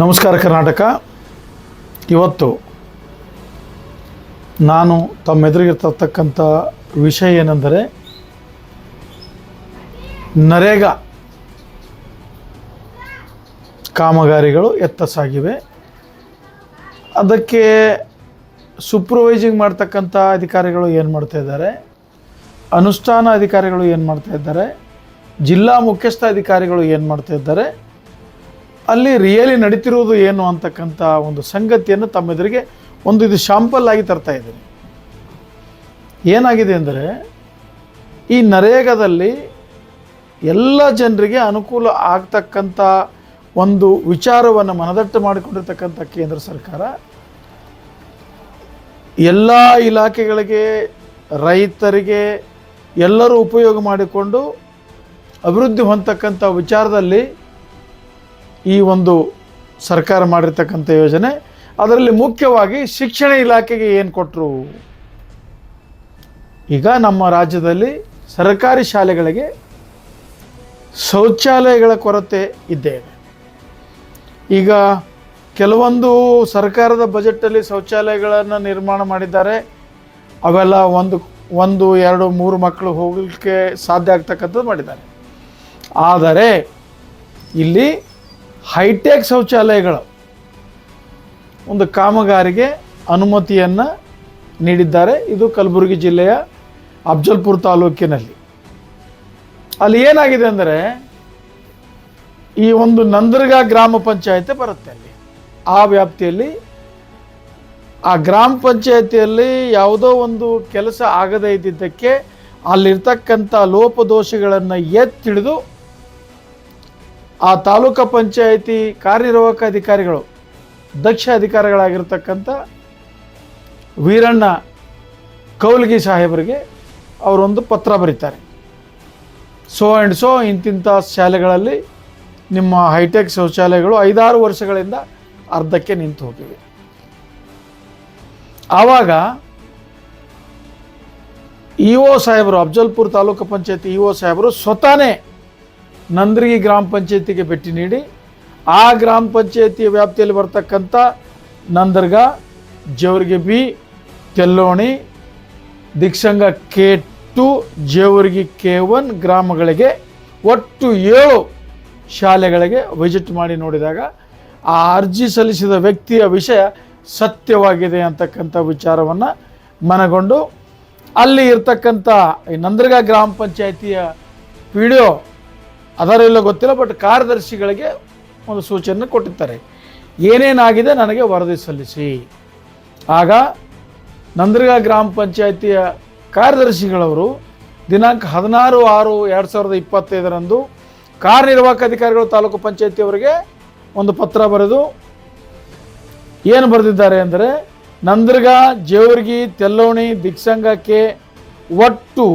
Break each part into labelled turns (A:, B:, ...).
A: ನಮಸ್ಕಾರ ಕರ್ನಾಟಕ. ಇವತ್ತು ನಾನು ತಮ್ಮೆದುರಿಗಿರ್ತಕ್ಕಂಥ ವಿಷಯ ಏನೆಂದರೆ ನರೇಗಾ ಕಾಮಗಾರಿಗಳು ಎತ್ತಸಾಗಿವೆ ಅದಕ್ಕೆ ಸೂಪರ್ವೈಸಿಂಗ್ ಮಾಡ್ತಕ್ಕಂಥ ಅಧಿಕಾರಿಗಳು ಏನು ಮಾಡ್ತಾ ಇದ್ದಾರೆ? ಅನುಷ್ಠಾನ ಅಧಿಕಾರಿಗಳು ಏನು ಮಾಡ್ತಾ ಇದ್ದಾರೆ? ಜಿಲ್ಲಾ ಮುಖ್ಯಸ್ಥ ಅಧಿಕಾರಿಗಳು ಏನು ಮಾಡ್ತಾ ಇದ್ದಾರೆ? ಅಲ್ಲಿ ರಿಯಲಿ ನಡೀತಿರುವುದು ಏನು ಅಂತಕ್ಕಂಥ ಒಂದು ಸಂಗತಿಯನ್ನು ತಮ್ಮೆದುರಿಗೆ ಒಂದು ಇದು ಶಾಂಪಲ್ ಆಗಿ ತರ್ತಾ ಇದ್ದೀನಿ. ಏನಾಗಿದೆ ಅಂದರೆ, ಈ ನರೇಗಾದಲ್ಲಿ ಎಲ್ಲ ಜನರಿಗೆ ಅನುಕೂಲ ಆಗ್ತಕ್ಕಂಥ ಒಂದು ವಿಚಾರವನ್ನು ಮನದಟ್ಟು ಮಾಡಿಕೊಂಡಿರ್ತಕ್ಕಂಥ ಕೇಂದ್ರ ಸರ್ಕಾರ, ಎಲ್ಲ ಇಲಾಖೆಗಳಿಗೆ, ರೈತರಿಗೆ ಎಲ್ಲರೂ ಉಪಯೋಗ ಮಾಡಿಕೊಂಡು ಅಭಿವೃದ್ಧಿ ಹೊಂದತಕ್ಕಂಥ ವಿಚಾರದಲ್ಲಿ ಈ ಒಂದು ಸರ್ಕಾರ ಮಾಡಿರ್ತಕ್ಕಂಥ ಯೋಜನೆ, ಅದರಲ್ಲಿ ಮುಖ್ಯವಾಗಿ ಶಿಕ್ಷಣ ಇಲಾಖೆಗೆ ಏನು ಕೊಟ್ಟರು ಈಗ ನಮ್ಮ ರಾಜ್ಯದಲ್ಲಿ ಸರ್ಕಾರಿ ಶಾಲೆಗಳಿಗೆ ಶೌಚಾಲಯಗಳ ಕೊರತೆ ಇದ್ದೇ ಇದೆ. ಈಗ ಕೆಲವೊಂದು ಸರ್ಕಾರದ ಬಜೆಟಲ್ಲಿ ಶೌಚಾಲಯಗಳನ್ನು ನಿರ್ಮಾಣ ಮಾಡಿದ್ದಾರೆ. ಅವೆಲ್ಲ ಒಂದು ಒಂದು, ಎರಡು, ಮೂರು ಮಕ್ಕಳು ಹೋಗಲಿಕ್ಕೆ ಸಾಧ್ಯ ಆಗ್ತಕ್ಕಂಥದ್ದು ಮಾಡಿದ್ದಾರೆ. ಆದರೆ ಇಲ್ಲಿ ಹೈಟೆಕ್ ಶೌಚಾಲಯಗಳು. ಒಂದು ಕಾಮಗಾರಿಗೆ ಅನುಮತಿಯನ್ನು ನೀಡಿದ್ದಾರೆ. ಇದು ಕಲಬುರಗಿ ಜಿಲ್ಲೆಯ ಅಫ್ಜಲ್ಪುರ ತಾಲೂಕಿನಲ್ಲಿ. ಅಲ್ಲಿ ಏನಾಗಿದೆ ಅಂದರೆ, ಈ ಒಂದು ನಂದರ್ಗ ಗ್ರಾಮ ಪಂಚಾಯತಿ ಬರುತ್ತೆ ಅಲ್ಲಿ. ಆ ವ್ಯಾಪ್ತಿಯಲ್ಲಿ, ಆ ಗ್ರಾಮ ಪಂಚಾಯತಿಯಲ್ಲಿ ಯಾವುದೋ ಒಂದು ಕೆಲಸ ಆಗದೇ ಇದ್ದಿದ್ದಕ್ಕೆ ಅಲ್ಲಿರ್ತಕ್ಕಂಥ ಲೋಪದೋಷಗಳನ್ನು ಎತ್ತಿಡಿದು ಆ ತಾಲೂಕು ಪಂಚಾಯಿತಿ ಕಾರ್ಯನಿರ್ವಾಹಕ ಅಧಿಕಾರಿಗಳು, ದಕ್ಷ ಅಧಿಕಾರಿಗಳಾಗಿರ್ತಕ್ಕಂಥ ವೀರಣ್ಣ ಕೌಲ್ಗಿ ಸಾಹೇಬರಿಗೆ ಅವರೊಂದು ಪತ್ರ ಬರೀತಾರೆ. ಸೋ ಆ್ಯಂಡ್ ಸೋ ಇಂತಿಂಥ ಶಾಲೆಗಳಲ್ಲಿ ನಿಮ್ಮ ಹೈಟೆಕ್ ಶೌಚಾಲಯಗಳು ಐದಾರು ವರ್ಷಗಳಿಂದ ಅರ್ಧಕ್ಕೆ ನಿಂತು ಹೋಗಿವೆ. ಆವಾಗ ಇ ಒ ಸಾಹೇಬರು, ಅಫ್ಜಲ್ಪುರ್ ತಾಲೂಕು ಪಂಚಾಯತಿ ಇ ಒ ಸಾಹೇಬರು ಸ್ವತಃನೇ ನಂದ್ರಿಗಿ ಗ್ರಾಮ ಪಂಚಾಯತಿಗೆ ಭೇಟಿ ನೀಡಿ, ಆ ಗ್ರಾಮ ಪಂಚಾಯತಿಯ ವ್ಯಾಪ್ತಿಯಲ್ಲಿ ಬರ್ತಕ್ಕಂಥ Nandarga, Jewargi B Telloni Diksanga K two Jewargi K one ಗ್ರಾಮಗಳಿಗೆ ಒಟ್ಟು ಏಳು ಶಾಲೆಗಳಿಗೆ ವಿಸಿಟ್ ಮಾಡಿ ನೋಡಿದಾಗ ಆ ಅರ್ಜಿ ಸಲ್ಲಿಸಿದ ವ್ಯಕ್ತಿಯ ವಿಷಯ ಸತ್ಯವಾಗಿದೆ ಅಂತಕ್ಕಂಥ ವಿಚಾರವನ್ನು ಮನಗೊಂಡು ಅಲ್ಲಿ ಇರ್ತಕ್ಕಂಥ ಈ ನಂದರ್ಗ ಗ್ರಾಮ ಪಂಚಾಯತಿಯ ಪಿ ಡಿ ಒ ಅದರ ಇಲ್ಲ ಗೊತ್ತಿಲ್ಲ ಬಟ್ ಕಾರ್ಯದರ್ಶಿಗಳಿಗೆ ಒಂದು ಸೂಚನೆ ಕೊಟ್ಟಿರ್ತಾರೆ. ಏನೇನಾಗಿದೆ ನನಗೆ ವರದಿ ಸಲ್ಲಿಸಿ. ಆಗ ನಂದರ್ಗ ಗ್ರಾಮ ಪಂಚಾಯಿತಿಯ ಕಾರ್ಯದರ್ಶಿಗಳವರು ದಿನಾಂಕ ಹದಿನಾರು ಆರು ಎರಡು ಸಾವಿರದ ಇಪ್ಪತ್ತೈದರಂದು ಕಾರ್ಯನಿರ್ವಾಹಕ ಅಧಿಕಾರಿಗಳು ತಾಲೂಕು ಪಂಚಾಯತಿಯವರಿಗೆ ಒಂದು ಪತ್ರ ಬರೆದು ಏನು ಬರೆದಿದ್ದಾರೆ ಅಂದರೆ, ನಂದರ್ಗ, ಜೇವರ್ಗಿ, ತೆಲ್ಲೋಣಿ ದಿಕ್ಸಂಗಕ್ಕೆ ಒಟ್ಟು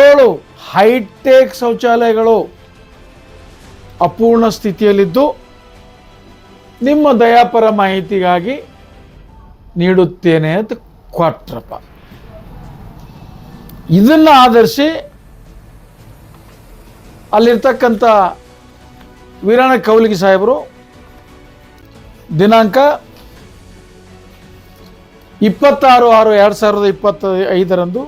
A: ಏಳು ಹೈಟೆಕ್ ಶೌಚಾಲಯಗಳು ಅಪೂರ್ಣ ಸ್ಥಿತಿಯಲ್ಲಿದ್ದು ನಿಮ್ಮ ದಯಾಪರ ಮಾಹಿತಿಗಾಗಿ ನೀಡುತ್ತೇನೆ ಅಂತ ಕೊಟ್ರಪ್ಪ ಇದನ್ನು ಆಧರಿಸಿ ಅಲ್ಲಿರ್ತಕ್ಕಂಥ ವೀರಣ್ಣ ಕೌಲಿಗಿ ಸಾಹೇಬರು ದಿನಾಂಕ ಇಪ್ಪತ್ತಾರು ಆರು ಎರಡು ಸಾವಿರದ ಇಪ್ಪತ್ತ ಐದರಂದು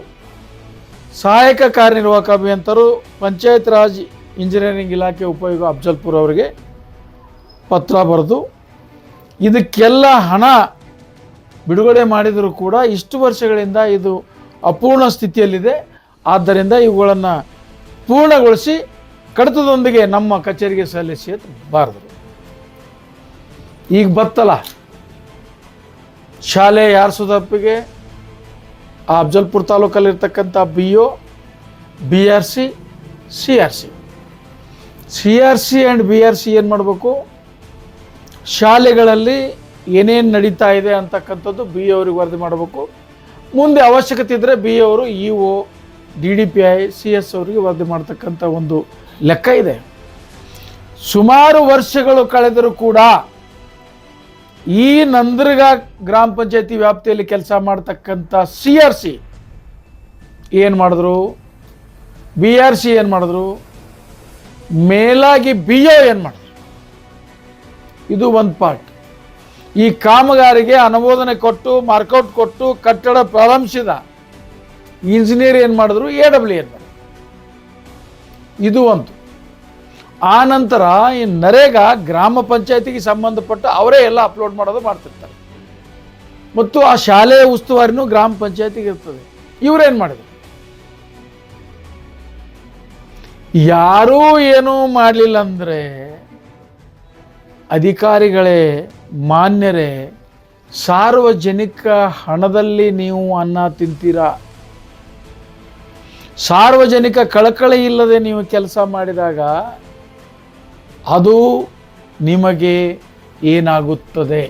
A: ಸಹಾಯಕ ಕಾರ್ಯನಿರ್ವಾಹಕ ಅಭಿಯಂತರು ಪಂಚಾಯತ್ ರಾಜ್ ಇಂಜಿನಿಯರಿಂಗ್ ಇಲಾಖೆ ಉಪಯೋಗ ಅಫ್ಜಲ್ಪುರ್ ಅವರಿಗೆ ಪತ್ರ ಬರೆದು ಇದಕ್ಕೆಲ್ಲ ಹಣ ಬಿಡುಗಡೆ ಮಾಡಿದರೂ ಕೂಡ ಇಷ್ಟು ವರ್ಷಗಳಿಂದ ಇದು ಅಪೂರ್ಣ ಸ್ಥಿತಿಯಲ್ಲಿದೆ. ಆದ್ದರಿಂದ ಇವುಗಳನ್ನು ಪೂರ್ಣಗೊಳಿಸಿ ಕಡತದೊಂದಿಗೆ ನಮ್ಮ ಕಚೇರಿಗೆ ಸಲ್ಲಿಸಿ ಅಂತ ಬಾರದರು ಈಗ ಬತ್ತಲ್ಲ. ಶಾಲೆ ಯಾರಿಸೋದಪ್ಪಿಗೆ? ಆ Afzalpur ತಾಲೂಕಲ್ಲಿರ್ತಕ್ಕಂಥ B O B R C C R C C R C and B R C ಏನು ಮಾಡಬೇಕು? ಶಾಲೆಗಳಲ್ಲಿ ಏನೇನು ನಡೀತಾ ಇದೆ ಅಂತಕ್ಕಂಥದ್ದು ಬಿ ಅವ್ರಿಗೆ ವರದಿ ಮಾಡಬೇಕು. ಮುಂದೆ ಅವಶ್ಯಕತೆ ಇದ್ದರೆ ಬಿ ಅವರು E O D D P I, C S ಅವರಿಗೆ ವರದಿ ಮಾಡ್ತಕ್ಕಂಥ ಒಂದು ಲೆಕ್ಕ ಇದೆ. ಸುಮಾರು ವರ್ಷಗಳು ಕಳೆದರೂ ಕೂಡ ಈ ನಂದ್ರಗ ಗ್ರಾಮ ಪಂಚಾಯತಿ ವ್ಯಾಪ್ತಿಯಲ್ಲಿ ಕೆಲಸ ಮಾಡ್ತಕ್ಕಂಥ ಸಿ ಆರ್ ಸಿ ಏನು ಮಾಡಿದ್ರು? ಬಿ ಆರ್ ಸಿ ಏನು ಮಾಡಿದ್ರು? ಮೇಲಾಗಿ ಬಿ ಒ ಏನು ಮಾಡಿದ್ರು? ಇದು ಒಂದು ಪಾರ್ಟ್. ಈ ಕಾಮಗಾರಿಗೆ ಅನುಮೋದನೆ ಕೊಟ್ಟು, ಮಾರ್ಕೌಟ್ ಕೊಟ್ಟು, ಕಟ್ಟಡ ಪ್ರಾರಂಭಿಸಿದ ಇಂಜಿನಿಯರ್ ಏನು ಮಾಡಿದ್ರು? ಎ ಡಬ್ಲ್ಯೂ ಏನು ಮಾಡಿದ್ರು. ಇದು ಒಂದು. ಆ ನಂತರ ಈ ನರೇಗಾ ಗ್ರಾಮ ಪಂಚಾಯತಿಗೆ ಸಂಬಂಧಪಟ್ಟ ಅವರೇ ಎಲ್ಲ ಅಪ್ಲೋಡ್ ಮಾಡೋದು ಮಾಡ್ತಿರ್ತಾರೆ. ಮತ್ತು ಆ ಶಾಲೆಯ ಉಸ್ತುವಾರಿನೂ ಗ್ರಾಮ ಪಂಚಾಯತಿಗೆ ಇರ್ತದೆ. ಇವರೇನು ಮಾಡಿದ್ರು? ಯಾರೂ ಏನೂ ಮಾಡಲಿಲ್ಲ ಅಂದರೆ ಅಧಿಕಾರಿಗಳೇ, ಮಾನ್ಯರೇ, ಸಾರ್ವಜನಿಕ ಹಣದಲ್ಲಿ ನೀವು ಅನ್ನ ತಿಂತೀರಾ? ಸಾರ್ವಜನಿಕ ಕಳಕಳಿ ಇಲ್ಲದೆ ನೀವು ಕೆಲಸ ಮಾಡಿದಾಗ ಅದು ನಿಮಗೆ ಏನಾಗುತ್ತದೆ?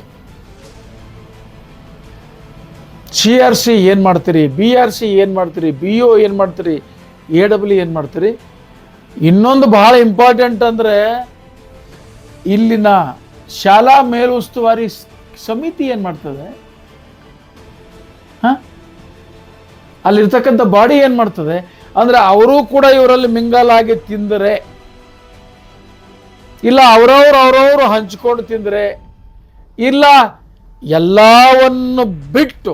A: ಸಿ ಆರ್ ಸಿ ಏನು ಮಾಡ್ತೀರಿ? ಬಿ ಆರ್ ಸಿ ಏನು ಮಾಡ್ತೀರಿ? ಬಿ ಒ ಏನು ಮಾಡ್ತೀರಿ? ಎ ಡಬ್ಲ್ಯೂ ಏನು ಮಾಡ್ತೀರಿ? ಇನ್ನೊಂದು ಬಹಳ ಇಂಪಾರ್ಟೆಂಟ್ ಅಂದರೆ ಇಲ್ಲಿನ ಶಾಲಾ ಮೇಲುಸ್ತುವಾರಿ ಸಮಿತಿ ಏನು ಮಾಡ್ತದೆ? ಹಾಂ? ಅಲ್ಲಿರ್ತಕ್ಕಂಥ ಬಾಡಿ ಏನು ಮಾಡ್ತದೆ? ಅಂದರೆ ಅವರೂ ಕೂಡ ಇವರಲ್ಲಿ ಮಿಂಗಲ್ ಆಗಿ ತಿಂದರೆ ಇಲ್ಲ ಅವರವ್ರು ಅವರವರು ಹಂಚ್ಕೊಂಡು ತಿಂದರೆ, ಇಲ್ಲ ಎಲ್ಲವನ್ನು ಬಿಟ್ಟು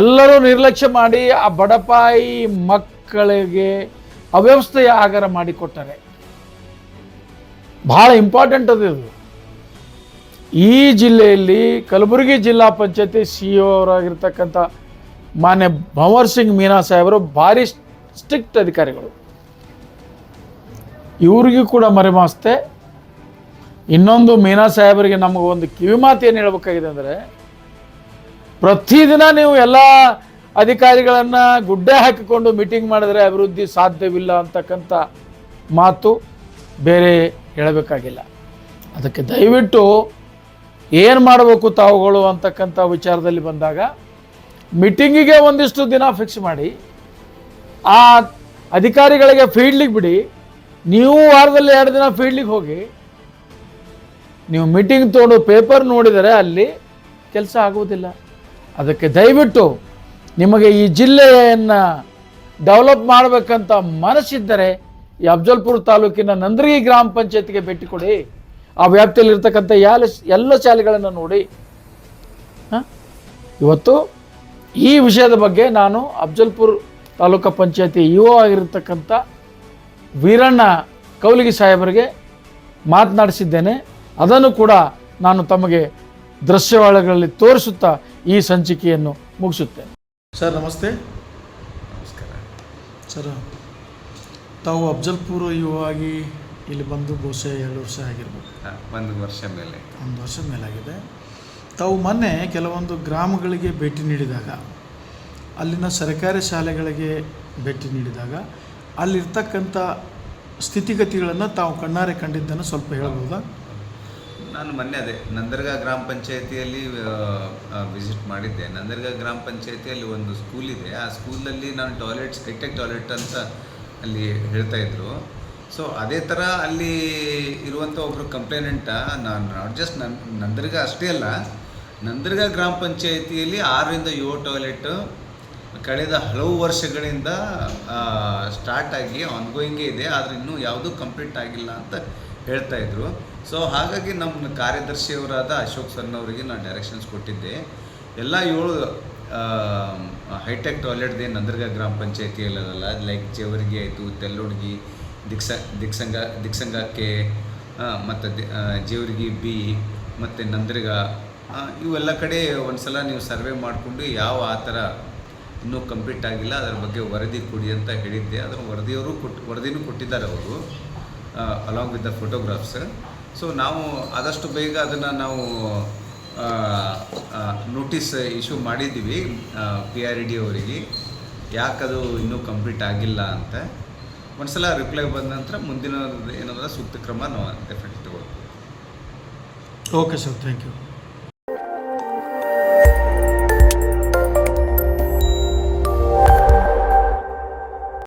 A: ಎಲ್ಲರೂ ನಿರ್ಲಕ್ಷ್ಯ ಮಾಡಿ ಆ ಬಡಪಾಯಿ ಮಕ್ಕಳಿಗೆ ಅವ್ಯವಸ್ಥೆಯ ಆಗಾರ ಮಾಡಿಕೊಟ್ಟರೆ. ಬಹಳ ಇಂಪಾರ್ಟೆಂಟ್ ಅದು ಇದು. ಈ ಜಿಲ್ಲೆಯಲ್ಲಿ ಕಲಬುರಗಿ ಜಿಲ್ಲಾ ಪಂಚಾಯತಿ ಸಿ ಇ ಅವರಾಗಿರ್ತಕ್ಕಂಥ ಮಾನ್ಯ ಭಂವರ್ ಸಿಂಗ್ ಮೀನಾ ಸಾಹೇಬರು ಭಾರಿ ಸ್ಟ್ರಿಕ್ಟ್ ಅಧಿಕಾರಿಗಳು. ಇವ್ರಿಗೂ ಕೂಡ ಮರೆಮಾಸ್ತೆ. ಇನ್ನೊಂದು ಮೀನಾ ಸಾಹೇಬರಿಗೆ ನಮಗೆ ಒಂದು ಕಿವಿಮಾತು ಏನು ಹೇಳ್ಬೇಕಾಗಿದೆ ಅಂದರೆ ಪ್ರತಿದಿನ ನೀವು ಎಲ್ಲ ಅಧಿಕಾರಿಗಳನ್ನು ಗುಡ್ಡೆ ಹಾಕಿಕೊಂಡು ಮೀಟಿಂಗ್ ಮಾಡಿದ್ರೆ ಅಭಿವೃದ್ಧಿ ಸಾಧ್ಯವಿಲ್ಲ ಅಂತಕ್ಕಂಥ ಮಾತು ಬೇರೆ ಹೇಳಬೇಕಾಗಿಲ್ಲ. ಅದಕ್ಕೆ ದಯವಿಟ್ಟು ಏನು ಮಾಡಬೇಕು ತಾವುಗಳು ಅಂತಕ್ಕಂಥ ವಿಚಾರದಲ್ಲಿ ಬಂದಾಗ ಮೀಟಿಂಗಿಗೆ ಒಂದಿಷ್ಟು ದಿನ ಫಿಕ್ಸ್ ಮಾಡಿ, ಆ ಅಧಿಕಾರಿಗಳಿಗೆ ಫೀಲ್ಡಿಗೆ ಬಿಡಿ ನೀವು ವಾರದಲ್ಲಿ ಎರಡು ದಿನ ಫೀಲ್ಡಿಗೆ ಹೋಗಿ, ನೀವು ಮೀಟಿಂಗ್ ತೊಗೊಂಡು ಪೇಪರ್ ನೋಡಿದರೆ ಅಲ್ಲಿ ಕೆಲಸ ಆಗುವುದಿಲ್ಲ. ಅದಕ್ಕೆ ದಯವಿಟ್ಟು ನಿಮಗೆ ಈ ಜಿಲ್ಲೆಯನ್ನು ಡೆವಲಪ್ ಮಾಡಬೇಕಂತ ಮನಸ್ಸಿದ್ದರೆ ಈ ಅಫ್ಜಲ್ಪುರ ತಾಲೂಕಿನ ನಂದ್ರಗಿ ಗ್ರಾಮ ಪಂಚಾಯತ್ಗೆ ಭೇಟಿ ಕೊಡಿ. ಆ ವ್ಯಾಪ್ತಿಯಲ್ಲಿರ್ತಕ್ಕಂಥ ಯಾಲ ಎಲ್ಲ ಎಲ್ಲ ಶಾಲೆಗಳನ್ನು ನೋಡಿ? ಇವತ್ತು ಈ ವಿಷಯದ ಬಗ್ಗೆ ನಾನು ಅಫ್ಜಲ್ಪುರ್ ತಾಲೂಕು ಪಂಚಾಯತಿ ಇಒ ಆಗಿರ್ತಕ್ಕಂಥ ವೀರಣ್ಣ ಕೌಲಿಗಿ ಸಾಹೇಬರಿಗೆ ಮಾತನಾಡಿಸಿದ್ದೇನೆ. ಅದನ್ನು ಕೂಡ ನಾನು ತಮಗೆ ದೃಶ್ಯವಾಳಗಳಲ್ಲಿ ತೋರಿಸುತ್ತಾ ಈ ಸಂಚಿಕೆಯನ್ನು ಮುಗಿಸುತ್ತೇನೆ. ಸರ್ ನಮಸ್ತೆ.
B: ನಮಸ್ಕಾರ.
A: ಸರ್ ತಾವು ಅಫ್ಜಲ್ಪುರ ಯುವಾಗಿ ಇಲ್ಲಿ ಬಂದು ಬಹುಶಃ ಎರಡು ವರ್ಷ ಆಗಿರ್ಬೋದು.
B: ಒಂದು ವರ್ಷ ಮೇಲೆ.
A: ಒಂದು ವರ್ಷ ಮೇಲಾಗಿದೆ. ತಾವು ಮೊನ್ನೆ ಕೆಲವೊಂದು ಗ್ರಾಮಗಳಿಗೆ ಭೇಟಿ ನೀಡಿದಾಗ ಅಲ್ಲಿನ ಸರ್ಕಾರಿ ಶಾಲೆಗಳಿಗೆ ಭೇಟಿ ನೀಡಿದಾಗ ಅಲ್ಲಿರ್ತಕ್ಕಂಥ ಸ್ಥಿತಿಗತಿಗಳನ್ನು ತಾವು ಕಣ್ಣಾರೆ ಕಂಡಿದ್ದನ್ನು ಸ್ವಲ್ಪ ಹೇಳ್ಬೋದಾ?
B: ನಾನು ಮೊನ್ನೆ ಅದೇ ನಂದರ್ಗಾ ಗ್ರಾಮ ಪಂಚಾಯತಿಯಲ್ಲಿ ವಿಸಿಟ್ ಮಾಡಿದ್ದೆ. ನಂದರ್ಗಾ ಗ್ರಾಮ ಪಂಚಾಯತಿಯಲ್ಲಿ ಒಂದು ಸ್ಕೂಲ್ ಇದೆ. ಆ ಸ್ಕೂಲಲ್ಲಿ ನಾನು ಟಾಯ್ಲೆಟ್ಸ್ ಹೈಟೆಕ್ ಟಾಯ್ಲೆಟ್ ಅಂತ ಅಲ್ಲಿ ಹೇಳ್ತಾ ಇದ್ರು. ಸೊ ಅದೇ ಥರ ಅಲ್ಲಿ ಇರುವಂಥ ಒಬ್ಬರು ಕಂಪ್ಲೇನೆಂಟ ನಾನು ನಾಟ್ ಜಸ್ಟ್ ನನ್ನ ನಂದರ್ಗಾ ಅಷ್ಟೇ ಅಲ್ಲ, ನಂದರ್ಗಾ ಗ್ರಾಮ ಪಂಚಾಯತಿಯಲ್ಲಿ ಆರರಿಂದ ಏಳು ಟಾಯ್ಲೆಟ್ ಕಳೆದ ಹಲವು ವರ್ಷಗಳಿಂದ ಸ್ಟಾರ್ಟ್ ಆಗಿ ಆನ್ಗೋಯಿಂಗೇ ಇದೆ, ಆದರೆ ಇನ್ನೂ ಯಾವುದೂ ಕಂಪ್ಲೀಟ್ ಆಗಿಲ್ಲ ಅಂತ ಹೇಳ್ತಾ ಇದ್ರು. ಸೊ ಹಾಗಾಗಿ ನಮ್ಮ ಕಾರ್ಯದರ್ಶಿಯವರಾದ ಅಶೋಕ್ ಸರ್ನವರಿಗೆ ನಾನು ಡೈರೆಕ್ಷನ್ಸ್ ಕೊಟ್ಟಿದ್ದೆ. ಎಲ್ಲ ಏಳು ಹೈಟೆಕ್ ಟಾಯ್ಲೆಟ್ದೆ ನಂದರ್ಗ ಗ್ರಾಮ ಪಂಚಾಯತಿಯಲ್ಲ ಲೈಕ್ ಜೇವರ್ಗಿ ಆಯಿತು, ತೆಲ್ಲುಡ್ಗಿ, ದಿಕ್ಸ, ದಿಕ್ಸಂಗ, ದಿಕ್ಸಂಗಕ್ಕೆ ಮತ್ತು ಜೇವರ್ಗಿ ಬಿ, ಮತ್ತು ನಂದರ್ಗ ಇವೆಲ್ಲ ಕಡೆ ಒಂದು ಸಲ ನೀವು ಸರ್ವೆ ಮಾಡಿಕೊಂಡು ಯಾವ ಆ ಥರ ಇನ್ನೂ ಕಂಪ್ಲೀಟ್ ಆಗಿಲ್ಲ, ಅದರ ಬಗ್ಗೆ ವರದಿ ಕೊಡಿ ಅಂತ ಹೇಳಿದ್ದೆ. ಅದರ ವರದಿಯವರು ಕೊಟ್ಟು ವರದಿನೂ ಕೊಟ್ಟಿದ್ದಾರೆ ಅವರು along with the photographs so ನಾವು ಆದಷ್ಟು ಬೇಗ ಅದನ್ನು ನಾವು ನೋಟಿಸ್ ಇಶ್ಯೂ ಮಾಡಿದ್ದೀವಿ ಪಿ ಆರ್ ಇ ಡಿ ಅವರಿಗೆ. ಯಾಕದು ಇನ್ನೂ ಕಂಪ್ಲೀಟ್ ಆಗಿಲ್ಲ ಅಂತ. ಒಂದ್ಸಲ ರಿಪ್ಲೈ ಬಂದ ನಂತರ ಮುಂದಿನ ಏನಾದರೂ ಸೂಕ್ತ ಕ್ರಮ ನಾವು ಡೆಫಿನೆಟ್ ತಗೊಳ್ತೀವಿ.
A: Okay sir thank you